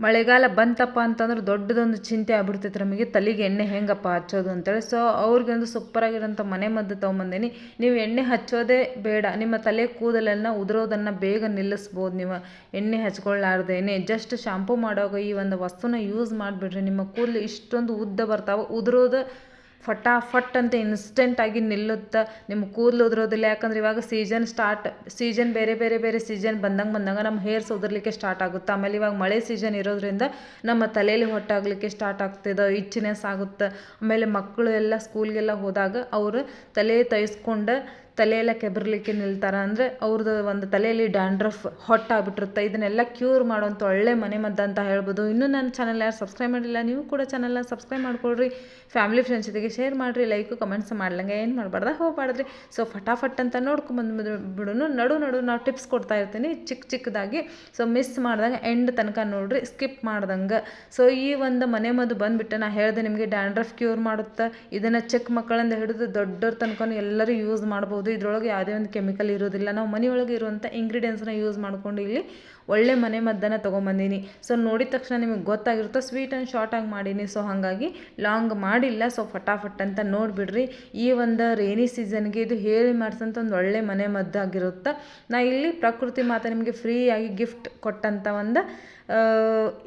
ಮಳೆಗಾಲ ಬಂತಪ್ಪ ಅಂತಂದ್ರೆ ದೊಡ್ಡದೊಂದು ಚಿಂತೆ ಆಗ್ಬಿಡ್ತೈತೆ ನಮಗೆ. ತಲೆಗೆ ಎಣ್ಣೆ ಹೆಂಗಪ್ಪ ಹಚ್ಚೋದು ಅಂತೇಳಿ. ಸೊ ಅವ್ರಿಗೊಂದು ಸೂಪರಾಗಿರೋಂಥ ಮನೆ ಮದ್ದು ತೊಗೊಂಬಂದೀನಿ. ನೀವು ಎಣ್ಣೆ ಹಚ್ಚೋದೇ ಬೇಡ. ನಿಮ್ಮ ತಲೆ ಕೂದಲೆಲ್ಲ ಉದುರೋದನ್ನು ಬೇಗ ನಿಲ್ಲಿಸ್ಬೋದು ನೀವು. ಎಣ್ಣೆ ಹಚ್ಕೊಳ್ಳಾರ್ದೇನೆ ಜಸ್ಟ್ ಶಾಂಪೂ ಮಾಡೋವಾಗ ಈ ಒಂದು ವಸ್ತುನ ಯೂಸ್ ಮಾಡಿಬಿಡ್ರಿ. ನಿಮ್ಮ ಕೂದಲು ಇಷ್ಟೊಂದು ಉದ್ದ ಬರ್ತಾವೆ. ಉದುರೋದು ಫಟಾಫಟ್ ಅಂತ ಇನ್ಸ್ಟೆಂಟಾಗಿ ನಿಲ್ಲುತ್ತೆ ನಿಮ್ಮ ಕೂದಲು ಉದುರೋದಿಲ್ಲ. ಯಾಕಂದ್ರೆ ಇವಾಗ ಸೀಸನ್ ಸ್ಟಾರ್ಟ್ ಸೀಸನ್ ಬೇರೆ ಬೇರೆ ಬೇರೆ ಸೀಸನ್ ಬಂದಂಗೆ ಬಂದಂಗೆ ನಮ್ಮ ಹೇರ್ಸ್ ಉದುರ್ಲಿಕ್ಕೆ ಸ್ಟಾರ್ಟ್ ಆಗುತ್ತೆ. ಆಮೇಲೆ ಇವಾಗ ಮಳೆ ಸೀಸನ್ ಇರೋದ್ರಿಂದ ನಮ್ಮ ತಲೆಯಲ್ಲಿ ಹೊಟ್ಟಾಗಲಿಕ್ಕೆ ಸ್ಟಾರ್ಟ್ ಆಗ್ತಿದೆ ಇಚ್ಚಿನೆಸ್ ಆಗುತ್ತೆ. ಆಮೇಲೆ ಮಕ್ಕಳು ಎಲ್ಲ ಸ್ಕೂಲ್ಗೆಲ್ಲ ಹೋದಾಗ ಅವರು ತಲೆ ತೈಸ್ಕೊಂಡು ತಲೆಯೆಲ್ಲ ಕೆಬರ್ಲಿಕ್ಕೆ ನಿಲ್ತಾರೆ ಅಂದರೆ ಅವ್ರದ್ದು ಒಂದು ತಲೆಯಲ್ಲಿ ಡ್ಯಾಂಡ್ರಫ್ ಹೊಟ್ಟಾಗ್ಬಿಟ್ಟಿರುತ್ತೆ. ಇದನ್ನೆಲ್ಲ ಕ್ಯೂರ್ ಮಾಡುವಂಥ ಒಳ್ಳೆ ಮನೆ ಮದ್ದು ಅಂತ ಹೇಳ್ಬೋದು. ಇನ್ನೂ ನನ್ನ ಚಾನಲ್ ಯಾರು ಸಬ್ಸ್ಕ್ರೈಬ್ ಮಾಡಿಲ್ಲ, ನೀವು ಕೂಡ ಚಾನಲ್ನ ಸಬ್ಸ್ಕ್ರೈಬ್ ಮಾಡ್ಕೊಳ್ರಿ. ಫ್ಯಾಮಿಲಿ ಫ್ರೆಂಡ್ಸ್ ಜೊತೆಗೆ ಶೇರ್ ಮಾಡಿರಿ, ಲೈಕು, ಕಮೆಂಟ್ಸ್ ಮಾಡ್ಲಂಗೆ ಏನು ಮಾಡಬಾರ್ದ ಹೋಗ್ಬಾರ್ದ್ರಿ. ಸೊ ಫಟಾಫಟ್ ಅಂತ ನೋಡ್ಕೊಂಬಂದು ಬಿಡೋನು, ನಡು ನಡು ನಾವು ಟಿಪ್ಸ್ ಕೊಡ್ತಾ ಇರ್ತೀನಿ ಚಿಕ್ಕ ಚಿಕ್ಕದಾಗಿ. ಸೊ ಮಿಸ್ ಮಾಡ್ದಂಗೆ ಎಂಡ್ ತನಕ ನೋಡ್ರಿ, ಸ್ಕಿಪ್ ಮಾಡ್ದಂಗೆ. ಸೊ ಈ ಒಂದು ಮನೆ ಮದ್ದು ಬಂದುಬಿಟ್ಟು ನಾ ಹೇಳಿದೆ ನಿಮಗೆ ಡ್ಯಾಂಡ್ರಫ್ ಕ್ಯೂರ್ ಮಾಡುತ್ತೆ, ಇದನ್ನು ಚಿಕ್ಕ ಮಕ್ಕಳಿಂದ ಹಿಡಿದು ದೊಡ್ಡವ್ರ ತನಕ ಎಲ್ಲರೂ ಯೂಸ್ ಮಾಡ್ಬೋದು. ಇದ್ರೊಳಗೆ ಯಾವುದೇ ಒಂದು ಕೆಮಿಕಲ್ ಇರೋದಿಲ್ಲ. ನಾವು ಮನೆಯೊಳಗೆ ಇರುವಂಥ ಇಂಗ್ರೀಡಿಯೆಂಟ್ಸ್ನ ಯೂಸ್ ಮಾಡ್ಕೊಂಡು ಇಲ್ಲಿ ಒಳ್ಳೆ ಮನೆ ಮದ್ದನ್ನು ತೊಗೊಂಬಂದೀನಿ. ಸೊ ನೋಡಿದ ತಕ್ಷಣ ನಿಮಗೆ ಗೊತ್ತಾಗಿರುತ್ತೆ ಸ್ವೀಟ್ ಆ್ಯಂಡ್ ಶಾರ್ಟಾಗಿ ಮಾಡೀನಿ. ಸೊ ಹಾಗಾಗಿ ಲಾಂಗ್ ಮಾಡಿಲ್ಲ. ಸೊ ಫಟಾಫಟ್ ಅಂತ ನೋಡಿಬಿಡ್ರಿ. ಈ ಒಂದು ರೇನಿ ಸೀಸನ್ಗೆ ಇದು ಹೇಳಿ ಮಾಡಿಸಂತ ಒಂದು ಒಳ್ಳೆ ಮನೆ ಮದ್ದಾಗಿರುತ್ತೆ. ನಾ ಇಲ್ಲಿ ಪ್ರಕೃತಿ ಮಾತಾ ನಿಮಗೆ ಫ್ರೀಯಾಗಿ ಗಿಫ್ಟ್ ಕೊಟ್ಟಂಥ ಒಂದು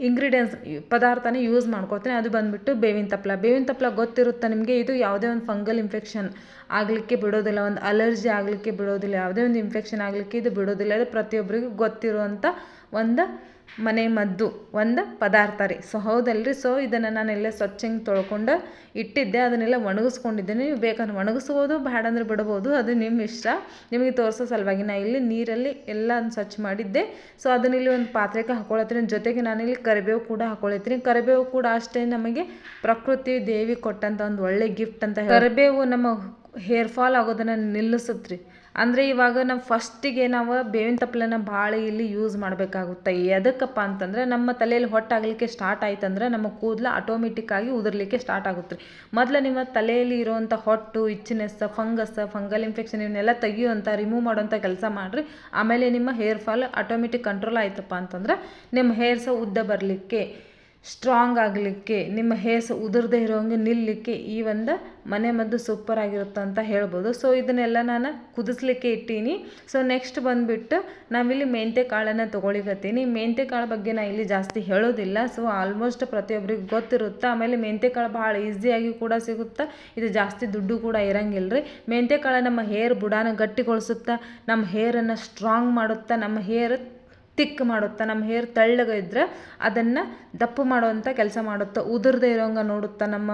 ಇಂಗ್ರೀಡಿಯೆಂಟ್ಸ್ ಪದಾರ್ಥನೇ ಯೂಸ್ ಮಾಡ್ಕೊಳ್ತೀನಿ. ಅದು ಬಂದುಬಿಟ್ಟು ಬೇವಿನ ತಪ್ಪಲ ಬೇವಿನ ತಪ್ಪಲ ಗೊತ್ತಿರುತ್ತೆ ನಿಮಗೆ? ಇದು ಯಾವುದೇ ಒಂದು ಫಂಗಲ್ ಇನ್ಫೆಕ್ಷನ್ ಆಗಲಿಕ್ಕೆ ಬಿಡೋದಿಲ್ಲ. ಒಂದು ಅಲರ್ಜಿ ಆಗಲಿಕ್ಕೆ ಬಿಡೋದಿಲ್ಲ. ಯಾವುದೇ ಒಂದು ಇನ್ಫೆಕ್ಷನ್ ಆಗಲಿಕ್ಕೆ ಇದು ಬಿಡೋದಿಲ್ಲ. ಅದು ಪ್ರತಿಯೊಬ್ಬರಿಗೂ ಗೊತ್ತಿರುವಂಥ ಒಂದು ಮನೆ ಮದ್ದು ಒಂದು ಪದಾರ್ಥ ರೀ. ಸೊ ಹೌದಲ್ರಿ? ಸೊ ಇದನ್ನು ನಾನೆಲ್ಲ ಸ್ವಚ್ಛಂಗೆ ತೊಳ್ಕೊಂಡು ಇಟ್ಟಿದ್ದೆ. ಅದನ್ನೆಲ್ಲ ಒಣಗಿಸ್ಕೊಂಡಿದ್ದೀನಿ. ನೀವು ಬೇಕಂದ್ರೆ ಒಣಗಿಸ್ಬೋದು ಬೇಡ ಅಂದ್ರೆ ಬಿಡ್ಬೋದು. ಅದು ನಿಮ್ಮ ಇಷ್ಟ. ನಿಮಗೆ ತೋರಿಸೋ ಸಲುವಾಗಿ ನಾನು ಇಲ್ಲಿ ನೀರಲ್ಲಿ ಎಲ್ಲ ಸ್ವಚ್ಛ ಮಾಡಿದ್ದೆ. ಸೊ ಅದನ್ನ ಇಲ್ಲಿ ಒಂದು ಪಾತ್ರೆಗೆ ಹಾಕೊಳತ್ತೀನಿ. ಜೊತೆಗೆ ನಾನಿಲ್ಲಿ ಕರಿಬೇವು ಕೂಡ ಹಾಕೊಳತ್ತೀನಿ. ಕರಿಬೇವು ಕೂಡ ಅಷ್ಟೇ ನಮಗೆ ಪ್ರಕೃತಿ, ದೇವಿ ಕೊಟ್ಟಂಥ ಒಂದು ಒಳ್ಳೆ ಗಿಫ್ಟ್ ಅಂತ ಕರಿಬೇವು ನಮ್ಮ ಹೇರ್ ಫಾಲ್ ಆಗೋದನ್ನು ನಿಲ್ಲಿಸುತ್ತೆ ರೀ ಅಂದರೆ ಇವಾಗ ನಾವು ಫಸ್ಟಿಗೆ ನಾವು ಬೇವಿನ ತಪ್ಪಲನ್ನ ಭಾಳ ಇಲ್ಲಿ ಯೂಸ್ ಮಾಡಬೇಕಾಗುತ್ತೆ. ಎದಕ್ಕಪ್ಪ ಅಂತಂದರೆ ನಮ್ಮ ತಲೆಯಲ್ಲಿ ಹೊಟ್ಟಾಗಲಿಕ್ಕೆ ಸ್ಟಾರ್ಟ್ ಆಯ್ತಂದ್ರೆ ನಮ್ಮ ಕೂದಲು ಆಟೋಮೆಟಿಕ್ಕಾಗಿ ಉದುರ್ಲಿಕ್ಕೆ ಸ್ಟಾರ್ಟ್ ಆಗುತ್ತೆ ರೀ. ಮೊದಲು ನಿಮ್ಮ ತಲೆಯಲ್ಲಿ ಇರೋವಂಥ ಹೊಟ್ಟು ಇಚ್ಚಿನೆಸ್ ಫಂಗಸ್ ಫಂಗಲ್ ಇನ್ಫೆಕ್ಷನ್ ಇವನ್ನೆಲ್ಲ ತೆಗಿಯುವಂಥ ರಿಮೂವ್ ಮಾಡೋಂಥ ಕೆಲಸ ಮಾಡಿರಿ. ಆಮೇಲೆ ನಿಮ್ಮ ಹೇರ್ ಫಾಲ್ ಆಟೋಮೆಟಿಕ್ ಕಂಟ್ರೋಲ್ ಆಯ್ತಪ್ಪ ಅಂತಂದ್ರೆ ನಿಮ್ಮ ಹೇರ್ಸ ಉದ್ದ ಬರಲಿಕ್ಕೆ. ಸ್ಟ್ರಾಂಗ್ ಆಗಲಿಕ್ಕೆ, ನಿಮ್ಮ ಹೇರ್ಸ್ ಉದುರದೇ ಇರೋಂಗೆ ನಿಲ್ಲಲಿಕ್ಕೆ ಈ ಒಂದು ಮನೆ ಮದ್ದು ಸೂಪರ್ ಆಗಿರುತ್ತೆ ಅಂತ ಹೇಳ್ಬೋದು. ಸೊ ಇದನ್ನೆಲ್ಲ ನಾನು ಕುದಿಸ್ಲಿಕ್ಕೆ ಇಟ್ಟೀನಿ. ಸೊ ನೆಕ್ಸ್ಟ್ ಬಂದುಬಿಟ್ಟು ನಾವಿಲ್ಲಿ ಮೆಂತೆ ಕಾಳನ್ನು ತೊಗೊಳಿಕತ್ತೀನಿ. ಮೆಂತೆ ಕಾಳು ಬಗ್ಗೆ ನಾನು ಇಲ್ಲಿ ಜಾಸ್ತಿ ಹೇಳೋದಿಲ್ಲ. ಸೊ ಆಲ್ಮೋಸ್ಟ್ ಪ್ರತಿಯೊಬ್ಬರಿಗೆ ಗೊತ್ತಿರುತ್ತೆ. ಆಮೇಲೆ ಮೆಂತೆ ಕಾಳು ಭಾಳ ಈಸಿಯಾಗಿ ಕೂಡ ಸಿಗುತ್ತೆ. ಇದು ಜಾಸ್ತಿ ದುಡ್ಡು ಕೂಡ ಇರಂಗಿಲ್ಲ ರೀ ಮೆಂತೆ ಕಾಳು ನಮ್ಮ ಹೇರ್ ಬುಡಾನ ಗಟ್ಟಿಗೊಳಿಸುತ್ತಾ. ನಮ್ಮ ಹೇರನ್ನು ಸ್ಟ್ರಾಂಗ್ ಮಾಡುತ್ತಾ. ನಮ್ಮ ಹೇರ್ ತಿಕ್ ಮಾಡುತ್ತೆ, ನಮ್ಮ ಹೇರ್ ತೆಳ್ಳಗೆ ಇದ್ದರೆ ಅದನ್ನು ದಪ್ಪ ಮಾಡುವಂಥ ಕೆಲಸ ಮಾಡುತ್ತೆ, ಉದುರದೇ ಇರೋಂಗೆ ನೋಡುತ್ತೆ, ನಮ್ಮ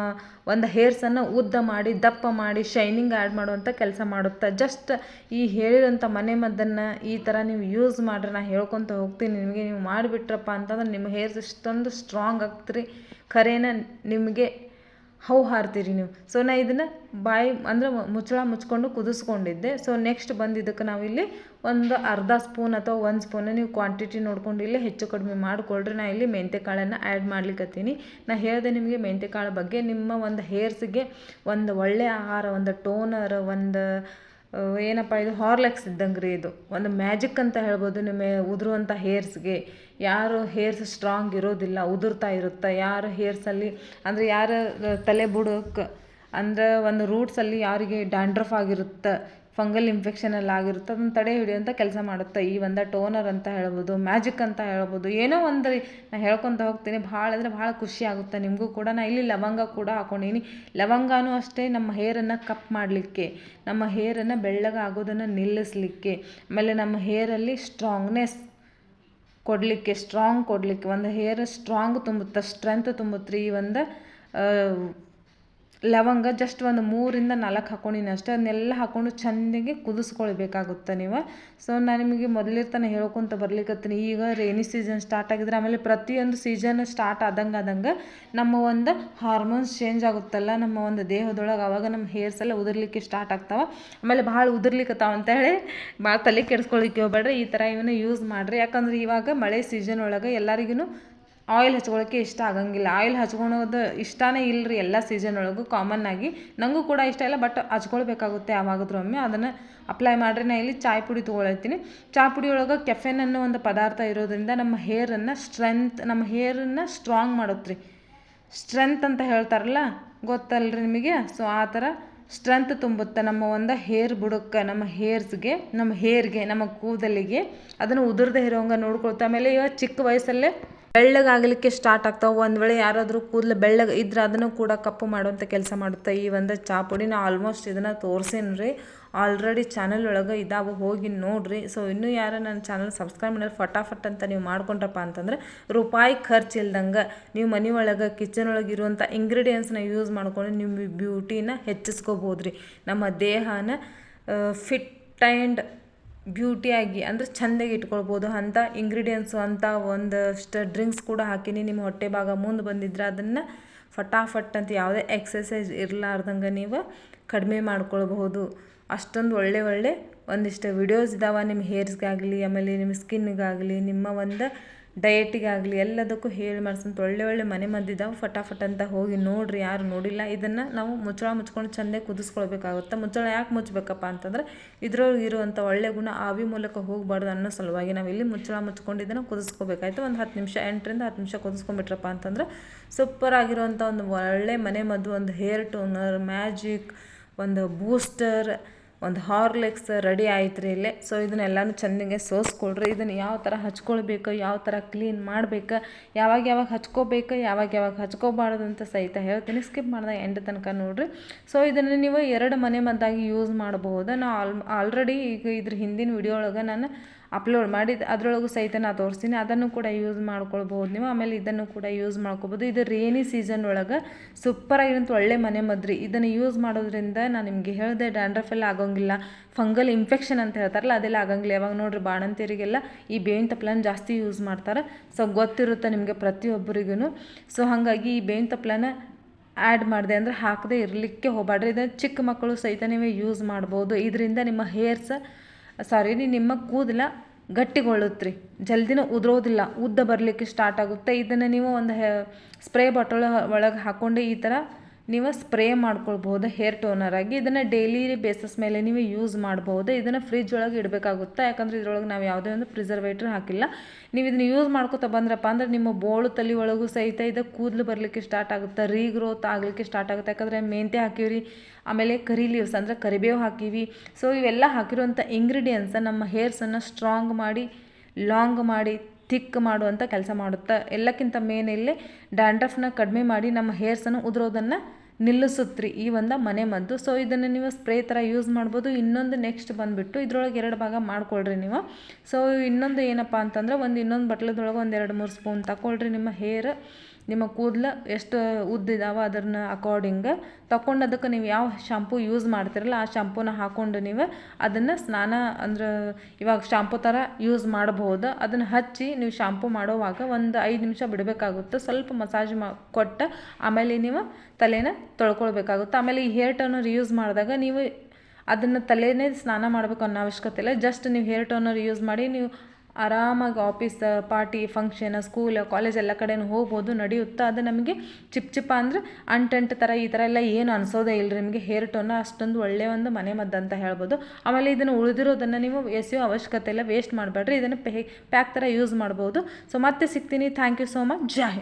ಒಂದು ಹೇರ್ಸನ್ನು ಉದ್ದ ಮಾಡಿ, ದಪ್ಪ ಮಾಡಿ ಶೈನಿಂಗ್ ಆ್ಯಡ್ ಮಾಡುವಂಥ ಕೆಲಸ ಮಾಡುತ್ತೆ. ಜಸ್ಟ್ ಈ ಹೇಳಿರೋಂಥ ಮನೆ ಮದ್ದನ್ನು ಈ ಥರ ನೀವು ಯೂಸ್ ಮಾಡ್ರಿ ನಾನು ಹೇಳ್ಕೊತ ಹೋಗ್ತೀನಿ. ನಿಮಗೆ ನೀವು ಮಾಡಿಬಿಟ್ರಪ್ಪ ಅಂತಂದ್ರೆ ನಿಮ್ಮ ಹೇರ್ಸ್ ಇಷ್ಟೊಂದು ಸ್ಟ್ರಾಂಗ್ ಆಗ್ತೀರಿ. ಖರೇನ ನಿಮಗೆ ಹೌ ಹಾರ್ತೀರಿ ನೀವು. ಸೊ ನಾ ಇದನ್ನು ಬಾಯಿ ಅಂದರೆ ಮುಚ್ಚಳ ಮುಚ್ಕೊಂಡು ಕುದಿಸ್ಕೊಂಡಿದ್ದೆ. ಸೊ ನೆಕ್ಸ್ಟ್ ಬಂದು ಇದಕ್ಕೆ ನಾವಿಲ್ಲಿ ಒಂದು ಅರ್ಧ ಸ್ಪೂನ್ ಅಥವಾ ಒಂದು ಸ್ಪೂನ್ ನೀವು ಕ್ವಾಂಟಿಟಿ ನೋಡ್ಕೊಂಡು ಇಲ್ಲಿ ಹೆಚ್ಚು ಕಡಿಮೆ ಮಾಡಿಕೊಳ್ರಿ. ನಾ ಇಲ್ಲಿ ಮೆಂತ್ಯ ಕಾಳನ್ನು ಆ್ಯಡ್ ಮಾಡ್ಲಿಕ್ಕತ್ತೀನಿ ನಾ ಹೇಳಿದೆ ನಿಮಗೆ ಮೆಂತ್ಯ ಕಾಳು ಬಗ್ಗೆ. ನಿಮ್ಮ ಒಂದು ಹೇರ್ಸ್ಗೆ ಒಂದು ಒಳ್ಳೆಯ ಆಹಾರ, ಒಂದು ಟೋನರ್ ಒಂದು ಏನಪ್ಪ, ಇದು ಹಾರ್ಲೆಕ್ಸ್ ಇದ್ದಂಗೆ ರೀ ಇದು. ಒಂದು ಮ್ಯಾಜಿಕ್ ಅಂತ ಹೇಳ್ಬೋದು ನಿಮ್ಮ ಉದುರುವಂಥ ಹೇರ್ಸ್ಗೆ. ಯಾರು ಹೇರ್ಸ್ ಸ್ಟ್ರಾಂಗ್ ಇರೋದಿಲ್ಲ, ಉದುರ್ತಾ ಇರುತ್ತೆ. ಯಾರು ಹೇರ್ಸಲ್ಲಿ, ಅಂದರೆ ಯಾರ ತಲೆ ಬುಡಕ್ಕೆ ಅಂದ್ರೆ ಒಂದು ರೂಟ್ಸಲ್ಲಿ ಯಾರಿಗೆ ಡ್ಯಾಂಡ್ರಫ್ ಆಗಿರುತ್ತೆ. ಫಂಗಲ್ ಇನ್ಫೆಕ್ಷನಲ್ಲಿ ಆಗಿರುತ್ತೆ, ಅದನ್ನು ತಡೆ ಹಿಡಿಯುವಂಥ ಕೆಲಸ ಮಾಡುತ್ತೆ. ಈ ಒಂದು ಟೋನರ್ ಅಂತ ಹೇಳ್ಬೋದು ಮ್ಯಾಜಿಕ್ ಅಂತ ಹೇಳ್ಬೋದು. ಏನೋ ಒಂದು ನಾನು ಹೇಳ್ಕೊತ ಹೋಗ್ತೀನಿ. ಭಾಳ ಅಂದರೆ ಭಾಳ ಖುಷಿ ಆಗುತ್ತೆ. ನಿಮಗೂ ಕೂಡ ನಾನು ಇಲ್ಲಿ ಲವಂಗ ಕೂಡ ಹಾಕೊಂಡೀನಿ. ಲವಂಗನೂ ಅಷ್ಟೇ ನಮ್ಮ ಹೇರನ್ನು ಕಪ್ ಮಾಡಲಿಕ್ಕೆ, ನಮ್ಮ ಹೇರನ್ನು ಬೆಳ್ಳಗೆ ಆಗೋದನ್ನು ನಿಲ್ಲಿಸಲಿಕ್ಕೆ, ಆಮೇಲೆ ನಮ್ಮ ಹೇರಲ್ಲಿ ಸ್ಟ್ರಾಂಗ್ನೆಸ್ ಕೊಡಲಿಕ್ಕೆ ಸ್ಟ್ರಾಂಗ್ ಕೊಡಲಿಕ್ಕೆ, ಒಂದು ಹೇರ್ ಸ್ಟ್ರಾಂಗ್ ತುಂಬುತ್ತೆ ಸ್ಟ್ರೆಂತ್ ತುಂಬುತ್ತೆ ಈ ಒಂದು ಲವಂಗ ಜಸ್ಟ್ ಒಂದು ಮೂರಿಂದ ನಾಲ್ಕು ಹಾಕೊಂಡಿನಿ ಅಷ್ಟೇ. ಅದನ್ನೆಲ್ಲ ಹಾಕ್ಕೊಂಡು ಚೆಂದಾಗಿ ಕುದಿಸ್ಕೊಳ್ಬೇಕಾಗುತ್ತೆ ನೀವು. ಸೊ ನಾನು ನಿಮಗೆ ಮೊದಲಿರ್ತಾನೆ ಹೇಳ್ಕೊತ ಬರ್ಲಿಕ್ಕತ್ತೀನಿ ಈಗ ರೇನಿ ಸೀಸನ್ ಸ್ಟಾರ್ಟ್ ಆಗಿದ್ರೆ ಆಮೇಲೆ ಪ್ರತಿಯೊಂದು ಸೀಸನ್ ಸ್ಟಾರ್ಟ್ ಆದಂಗೆ ಆದಂಗೆ ನಮ್ಮ ಒಂದು ಹಾರ್ಮೋನ್ಸ್ ಚೇಂಜ್ ಆಗುತ್ತಲ್ಲ, ನಮ್ಮ ಒಂದು ದೇಹದೊಳಗೆ ಆವಾಗ ನಮ್ಮ ಹೇರ್ಸ್ ಎಲ್ಲ ಉದುರ್ಲಿಕ್ಕೆ ಸ್ಟಾರ್ಟ್ ಆಗ್ತಾವೆ. ಆಮೇಲೆ ಭಾಳ ಉದುರ್ಲಿಕ್ಕತ್ತಾವ ಅಂತ ಹೇಳಿ ಭಾಳ ತಲೆ ಕೆಡಿಸ್ಕೊಳ್ಲಿಕ್ಕೆ ಹೋಗ್ಬೇಡ್ರಿ. ಈ ಥರ ಇವನ್ನ ಯೂಸ್ ಮಾಡಿರಿ. ಯಾಕಂದ್ರೆ ಇವಾಗ ಮಳೆ ಸೀಸನ್ ಒಳಗೆ ಎಲ್ಲರಿಗೂ ಆಯಿಲ್ ಹಚ್ಕೊಳ್ಳೋಕ್ಕೆ ಇಷ್ಟ ಆಗಂಗಿಲ್ಲ. ಆಯಿಲ್ ಹಚ್ಕೊಳೋದು ಇಷ್ಟನೇ ಇಲ್ಲ ರೀ ಎಲ್ಲ ಸೀಸನ್ ಒಳಗೂ ಕಾಮನ್ ಆಗಿ. ನನಗೂ ಕೂಡ ಇಷ್ಟ ಇಲ್ಲ ಬಟ್ ಹಚ್ಕೊಳ್ಬೇಕಾಗುತ್ತೆ ಯಾವಾಗಾದ್ರೂ ಒಮ್ಮೆ. ಅದನ್ನು ಅಪ್ಲೈ ಮಾಡಿರಿ. ನಾ ಇಲ್ಲಿ ಚಾಯ್ ಪುಡಿ ತೊಗೊಳತ್ತೀನಿ. ಚಾಯ್ ಪುಡಿ ಒಳಗೆ ಕೆಫೆನ್ ಅನ್ನೋ ಒಂದು ಪದಾರ್ಥ ಇರೋದ್ರಿಂದ ನಮ್ಮ ಹೇರನ್ನು ಸ್ಟ್ರೆಂತ್ ನಮ್ಮ ಹೇರನ್ನು ಸ್ಟ್ರಾಂಗ್ ಮಾಡುತ್ತೆ ರೀ. ಸ್ಟ್ರೆಂತ್ ಅಂತ ಹೇಳ್ತಾರಲ್ಲ, ಗೊತ್ತಲ್ರಿ ನಿಮಗೆ? ಸೊ ಆ ಥರ ಸ್ಟ್ರೆಂತ್ ತುಂಬುತ್ತೆ ನಮ್ಮ ಒಂದು ಹೇರ್ ಬುಡಕ್ಕೆ, ನಮ್ಮ ಹೇರ್ಸ್ಗೆ ನಮ್ಮ ಹೇರ್ಗೆ ನಮ್ಮ ಕೂದಲಿಗೆ. ಅದನ್ನು ಉದುರದೇ ಇರೋಂಗೆ ನೋಡ್ಕೊಳ್ತಾ. ಆಮೇಲೆ ಇವಾಗ ಚಿಕ್ಕ ವಯಸ್ಸಲ್ಲೇ ಬೆಳ್ಳಗಾಗಲಿಕ್ಕೆ ಸ್ಟಾರ್ಟ್ ಆಗ್ತಾವೆ. ಒಂದು ವೇಳೆ ಯಾರಾದರೂ ಕೂದಲು ಬೆಳ್ಳಗೆ ಇದ್ರೆ ಅದನ್ನು ಕೂಡ ಕಪ್ಪು ಮಾಡುವಂಥ ಕೆಲಸ ಮಾಡುತ್ತೆ. ಈ ಒಂದು ಚಾ ಪುಡಿ ಆಲ್ಮೋಸ್ಟ್ ಇದನ್ನು ತೋರ್ಸೇನಿ ರೀ. ಆಲ್ರೆಡಿ ಚಾನಲ್ ಒಳಗೆ ಇದಾವೆ. ಹೋಗಿ ನೋಡಿರಿ. ಸೊ ಇನ್ನೂ ಯಾರು ನನ್ನ ಚಾನಲ್ ಸಬ್ಸ್ಕ್ರೈಬ್ ಮಾಡಿದ್ರೆ ಫಟಾಫಟ್ ಅಂತ ನೀವು ಮಾಡ್ಕೊಂಡ್ರಪ್ಪ ಅಂತಂದ್ರೆ ರೂಪಾಯಿ ಖರ್ಚು ಇಲ್ದಂಗೆ ನೀವು ಮನೆ ಒಳಗೆ ಕಿಚನ್ ಒಳಗೆ ಇರುವಂಥ ಇಂಗ್ರೀಡಿಯೆಂಟ್ಸ್ನ ಯೂಸ್ ಮಾಡ್ಕೊಂಡು ನಿಮ್ಮ ಬ್ಯೂಟಿನ ಹೆಚ್ಚಿಸ್ಕೋಬೋದು ರೀ ನಮ್ಮ ದೇಹನ ಫಿಟ್ ಆ್ಯಂಡ್ ಬ್ಯೂಟಿಯಾಗಿ ಅಂದರೆ ಚೆಂದಾಗಿ ಇಟ್ಕೊಳ್ಬೋದು. ಅಂಥ ಇಂಗ್ರೀಡಿಯೆಂಟ್ಸು ಅಂತ ಒಂದಷ್ಟು ಡ್ರಿಂಕ್ಸ್ ಕೂಡ ಹಾಕೀನಿ. ನಿಮ್ಮ ಹೊಟ್ಟೆ ಭಾಗ ಮುಂದೆ ಬಂದಿದ್ರೆ ಅದನ್ನು ಫಟಾಫಟ್ ಅಂತ ಯಾವುದೇ ಎಕ್ಸಸೈಸ್ ಇರಲಾರ್ದಂಗೆ ನೀವು ಕಡಿಮೆ ಮಾಡ್ಕೊಳ್ಬಹುದು. ಅಷ್ಟೊಂದು ಒಳ್ಳೆ ಒಳ್ಳೆ ಒಂದಿಷ್ಟು ವಿಡಿಯೋಸ್ ಇದಾವೆ. ನಿಮ್ಮ ಹೇರ್ಸ್ಗಾಗಲಿ ಆಮೇಲೆ ನಿಮ್ಮ ಸ್ಕಿನ್ಗಾಗಲಿ ನಿಮ್ಮ ಒಂದು ಡಯಟಿಗಾಗಲಿ ಎಲ್ಲದಕ್ಕೂ ಹೇಳಿ ಮಾಡ್ಸಂತ ಒಳ್ಳೆ ಒಳ್ಳೆ ಮನೆ ಮದ್ದಿದ್ದಾವೆ ಫಟಾಫಟ್ ಅಂತ ಹೋಗಿ ನೋಡಿರಿ, ಯಾರು ನೋಡಿಲ್ಲ. ಇದನ್ನು ನಾವು ಮುಚ್ಚಳ ಮುಚ್ಕೊಂಡು ಚೆಂದೇ ಕುದಿಸ್ಕೊಳ್ಬೇಕಾಗುತ್ತೆ. ಮುಚ್ಚಳ ಯಾಕೆ ಮುಚ್ಚಬೇಕಪ್ಪ ಅಂತಂದ್ರೆ, ಇದ್ರೊಳಗೆ ಇರುವಂಥ ಒಳ್ಳೆ ಗುಣ ಆವಿ ಮೂಲಕ ಹೋಗಬಾರ್ದು ಅನ್ನೋ ಸಲುವಾಗಿ ನಾವು ಇಲ್ಲಿ ಮುಚ್ಚಳ ಮುಚ್ಕೊಂಡು ಇದನ್ನು ಕುದಿಸ್ಕೋಬೇಕಾಯ್ತು. ಒಂದು ಹತ್ತು ನಿಮಿಷ, ಎಂಟರಿಂದ ಹತ್ತು ನಿಮಿಷ ಕುದಿಸ್ಕೊಂಡ್ಬಿಟ್ರಪ್ಪ ಅಂತಂದ್ರೆ ಸೂಪರ್ ಆಗಿರುವಂಥ ಒಂದು ಒಳ್ಳೆ ಮನೆ ಮದ್ದು, ಒಂದು ಹೇರ್ ಟೋನರ್ ಮ್ಯಾಜಿಕ್ ಒಂದು ಬೂಸ್ಟರ್ ಒಂದು ಹಾರ್ಲೆಕ್ಸ್ ರೆಡಿ ಆಯ್ತು ರೀ ಇಲ್ಲೇ. ಸೊ ಇದನ್ನೆಲ್ಲನೂ ಚೆಂದಿಗೆ ಸೋಸ್ಕೊಳ್ರಿ. ಇದನ್ನು ಯಾವ ಥರ ಹಚ್ಕೊಳ್ಬೇಕು, ಯಾವ ಥರ ಕ್ಲೀನ್ ಮಾಡ್ಬೇಕು, ಯಾವಾಗ ಯಾವಾಗ ಹಚ್ಕೋಬೇಕು, ಯಾವಾಗ ಯಾವಾಗ ಹಚ್ಕೋಬಾರ್ದು ಅಂತ ಸಹಿತ ಹೇಳ್ತೀನಿ. ಸ್ಕಿಪ್ ಮಾಡಿದಾಗ ಎಂಡ್ ತನಕ ನೋಡಿರಿ. ಸೊ ಇದನ್ನು ನೀವು ಎರಡು ಮನೆ ಮದ್ದಾಗಿ ಯೂಸ್ ಮಾಡಬಹುದು. ನಾನು ಆಲ್ ಆಲ್ರೆಡಿ ಈಗ ಇದ್ರ ಹಿಂದಿನ ವಿಡಿಯೋ ಒಳಗೆ ನಾನು ಅಪ್ಲೋಡ್ ಮಾಡಿ ಅದರೊಳಗೂ ಸಹಿತ ನಾ ತೋರಿಸ್ತೀನಿ. ಅದನ್ನು ಕೂಡ ಯೂಸ್ ಮಾಡ್ಕೊಳ್ಬೋದು ನೀವು. ಆಮೇಲೆ ಇದನ್ನು ಕೂಡ ಯೂಸ್ ಮಾಡ್ಕೊಬೋದು ಇದು ರೇನಿ ಸೀಸನ್ ಒಳಗೆ ಸೂಪರಾಗಿರೋಂಥ ಒಳ್ಳೆ ಮನೆ ಮದ್ರಿ. ಇದನ್ನು ಯೂಸ್ ಮಾಡೋದ್ರಿಂದ ನಾನು ನಿಮಗೆ ಹೇಳಿದೆ ಡ್ಯಾಂಡ್ರಫ್ ಎಲ್ಲ ಆಗೋಂಗಿಲ್ಲ. ಫಂಗಲ್ ಇನ್ಫೆಕ್ಷನ್ ಅಂತ ಹೇಳ್ತಾರಲ್ಲ, ಅದೆಲ್ಲ ಆಗೋಂಗಿಲ್ಲ. ಯಾವಾಗ ನೋಡ್ರಿ ಬಾಣಂತಿಯರಿಗೆಲ್ಲ ಈ ಬೇವಿನ ತಪ್ಪಲನ್ನು ಜಾಸ್ತಿ ಯೂಸ್ ಮಾಡ್ತಾರೆ. ಸೊ ಗೊತ್ತಿರುತ್ತೆ ನಿಮಗೆ ಪ್ರತಿಯೊಬ್ಬರಿಗೂ ಸೊ ಹಾಗಾಗಿ ಈ ಬೇವಿನ ತಪ್ಲನ ಆ್ಯಡ್ ಮಾಡಿದೆ ಅಂದರೆ ಹಾಕದೆ ಇರಲಿಕ್ಕೆ ಹೋಗಬೇಡ್ರಿ ಇದನ್ನು ಚಿಕ್ಕ ಮಕ್ಕಳು ಸಹಿತ ನೀವೇ ಯೂಸ್ ಮಾಡ್ಬೋದು. ಇದರಿಂದ ನಿಮ್ಮ ಹೇರ್ಸ್ ಸಾರಿ ನಿಮ್ಮ ಕೂದಲ ಗಟ್ಟಿಗೊಳ್ಳುತ್ತೆ ರೀ ಜಲ್ದಿನ ಉದುರೋದಿಲ್ಲ. ಉದ್ದ ಬರಲಿಕ್ಕೆ ಸ್ಟಾರ್ಟ್ ಆಗುತ್ತೆ. ಇದನ್ನು ನೀವು ಒಂದು ಸ್ಪ್ರೇ ಬಾಟಲ್ ಒಳಗೆ ಹಾಕ್ಕೊಂಡು ಈ ಥರ ನೀವು ಸ್ಪ್ರೇ ಮಾಡ್ಕೊಳ್ಬೋದು ಹೇರ್ ಟೋನರ್ ಆಗಿ. ಇದನ್ನು ಡೈಲಿ ಬೇಸಸ್ ಮೇಲೆ ನೀವು ಯೂಸ್ ಮಾಡ್ಬೋದು ಇದನ್ನು ಫ್ರಿಜ್ ಒಳಗೆ ಇಡಬೇಕಾಗುತ್ತೆ? ಯಾಕಂದರೆ ಇದರೊಳಗೆ ನಾವು ಯಾವುದೇ ಒಂದು ಪ್ರಿಸರ್ವೇಟ್ರ್ ಹಾಕಿಲ್ಲ. ನೀವು ಇದನ್ನು ಯೂಸ್ ಮಾಡ್ಕೊತಾ ಬಂದ್ರಪ್ಪ ಅಂದ್ರೆ ನಿಮ್ಮ ಬೋಳು ತಲೆ ಒಳಗೂ ಸಹಿತ ಇದು ಕೂದಲು ಬರಲಿಕ್ಕೆ ಸ್ಟಾರ್ಟ್ ಆಗುತ್ತೆ? ರೀಗ್ರೋತ್ ಆಗಲಿಕ್ಕೆ ಸ್ಟಾರ್ಟ್ ಆಗುತ್ತೆ? ಯಾಕಂದರೆ ಮೆಂತೆ ಹಾಕಿವ್ರಿ, ಆಮೇಲೆ ಕರಿ ಲೀವ್ಸ್ ಅಂದರೆ ಕರಿಬೇವು ಹಾಕೀವಿ. ಸೊ ಇವೆಲ್ಲ ಹಾಕಿರುವಂಥ ಇಂಗ್ರೀಡಿಯೆಂಟ್ಸ್ ನಮ್ಮ ಹೇರ್ಸನ್ನು ಸ್ಟ್ರಾಂಗ್ ಮಾಡಿ ಲಾಂಗ್ ಮಾಡಿ ಥಿಕ್ ಮಾಡುವಂಥ ಕೆಲಸ ಮಾಡುತ್ತೆ? ಎಲ್ಲಕ್ಕಿಂತ ಮೇನ್ ಇಲ್ಲಿ ಡ್ಯಾಂಡ್ರಫ್ನ ಕಡಿಮೆ ಮಾಡಿ ನಮ್ಮ ಹೇರ್ಸನ್ನು ಉದುರೋದನ್ನು ನಿಲ್ಲಿಸುತ್ರಿ. ಈ ಒಂದು ಮನೆ ಮದ್ದು. ಸೊ ಇದನ್ನು ನೀವು ಸ್ಪ್ರೇ ಥರ ಯೂಸ್ ಮಾಡ್ಬೋದು. ಇನ್ನೊಂದು ನೆಕ್ಸ್ಟ್ ಬಂದುಬಿಟ್ಟು ಇದ್ರೊಳಗೆ ಎರಡು ಭಾಗ ಮಾಡ್ಕೊಳ್ರಿ ನೀವು. ಸೊ ಇನ್ನೊಂದು ಏನಪ್ಪ ಅಂತಂದ್ರೆ ಒಂದು ಇನ್ನೊಂದು ಬಟ್ಲದೊಳಗೆ ಒಂದು ಎರಡು ಮೂರು ಸ್ಪೂನ್ ತಗೊಳ್ರಿ ನಿಮ್ಮ ಹೇರ್ ನಿಮ್ಮ ಕೂದಲು ಎಷ್ಟು ಉದ್ದಿದಾವೆ ಅದನ್ನ ಅಕಾರ್ಡಿಂಗ್ ತಗೊಂಡು ಅದಕ್ಕೆ ನೀವು ಯಾವ ಶಾಂಪೂ ಯೂಸ್ ಮಾಡ್ತಿರಲ್ಲ, ಆ ಶಾಂಪೂನ ಹಾಕ್ಕೊಂಡು ನೀವು ಅದನ್ನು ಸ್ನಾನ ಅಂದ್ರೆ ಇವಾಗ ಶಾಂಪೂ ಥರ ಯೂಸ್ ಮಾಡಬಹುದು ಅದನ್ನು ಹಚ್ಚಿ ನೀವು ಶಾಂಪೂ ಮಾಡೋವಾಗ ಒಂದು ಐದು ನಿಮಿಷ ಬಿಡಬೇಕಾಗುತ್ತೆ. ಸ್ವಲ್ಪ ಮಸಾಜ್ ಮಾ ಕೊಟ್ಟು ಆಮೇಲೆ ನೀವು ತಲೆನ ತೊಳ್ಕೊಳ್ಬೇಕಾಗುತ್ತೆ. ಆಮೇಲೆ ಈ ಹೇರ್ ಟರ್ನರ್ ಯೂಸ್ ಮಾಡಿದಾಗ ನೀವು ಅದನ್ನು ತಲೆನೇ ಸ್ನಾನ ಮಾಡಬೇಕು ಅನ್ನೋ ಅವಶ್ಯಕತೆ ಇಲ್ಲ. ಜಸ್ಟ್ ನೀವು ಹೇರ್ ಟರ್ನರ್ ಯೂಸ್ ಮಾಡಿ ನೀವು ಆರಾಮಾಗಿ office, party function school college ಎಲ್ಲ ಕಡೆನೂ ಹೋಗ್ಬೋದು, ನಡೆಯುತ್ತಾ? ಅದು ನಮಗೆ ಚಿಪ್ ಚಿಪ್ಪ ಅಂದರೆ ಅಂಟೆಂಟ್ ಥರ ಈ ಥರ ಎಲ್ಲ ಏನು ಅನಿಸೋದೇ ಇಲ್ಲ ರೀ ನಿಮಗೆ. ಹೇರ್ ಟೋನ ಅಷ್ಟೊಂದು ಒಳ್ಳೆಯ ಒಂದು ಮನೆ ಮದ್ದು ಅಂತ ಹೇಳ್ಬೋದು. ಆಮೇಲೆ ಇದನ್ನು ಉಳಿದಿರೋದನ್ನು ನೀವು ಎಸೆಯೋ ಅವಶ್ಯಕತೆ ಇಲ್ಲ ವೇಸ್ಟ್ ಮಾಡಬೇಡ್ರಿ. ಇದನ್ನು ಪ್ಯಾಕ್ ಥರ ಯೂಸ್ ಮಾಡ್ಬೋದು. ಸೊ ಮತ್ತೆ ಸಿಗ್ತೀನಿ. Thank you so much Jai